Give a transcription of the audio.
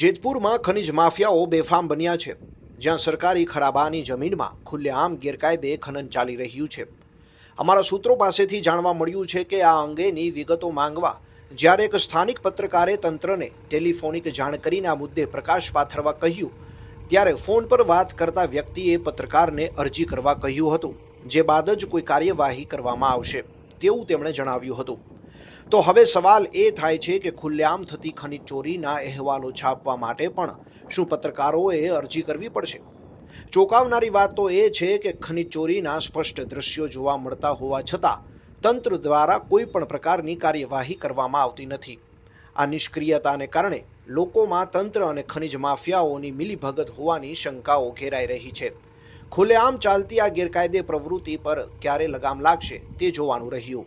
જેતપુરમાં ખનિજ માફિયાઓ બેફામ બન્યા છે. જ્યાં સરકારી ખરાબાની જમીનમાં ખુલ્લેઆમ ગેરકાયદે ખનન ચાલી રહ્યું છે. અમારા સૂત્રો પાસેથી જાણવા મળ્યું છે કે આ અંગેની વિગતો માંગવા જ્યારે એક સ્થાનિક પત્રકારે તંત્રને ટેલિફોનિક જાણ કરીને આ મુદ્દે પ્રકાશ પાથરવા કહ્યું, ત્યારે ફોન પર વાત કરતા વ્યક્તિએ પત્રકારને અરજી કરવા કહ્યું હતું, જે બાદ જ કોઈ કાર્યવાહી કરવામાં આવશે, તેવું તેમણે જણાવ્યું હતું. તો હવે સવાલ એ થાય છે કે ખુલ્લેઆમ થતી ખનિજ ચોરીના અહેવાલો છાપવા માટે પણ શું પત્રકારોએ અરજી કરવી પડશે? ચોંકાવનારી વાત તો એ છે કે ખનિજ ચોરીના સ્પષ્ટ દ્રશ્યો જોવા મળતા હોવા છતાં તંત્ર દ્વારા કોઈ પણ પ્રકારની કાર્યવાહી કરવામાં આવતી નથી. આ નિષ્ક્રિયતાને કારણે લોકોમાં તંત્ર અને ખનિજ માફિયાઓની મિલીભગત હોવાની શંકાઓ ઘેરાઈ રહી છે. ખુલ્લેઆમ ચાલતી આ ગેરકાયદે પ્રવૃત્તિ પર ક્યારે લગામ લાગશે તે જોવાનું રહ્યું.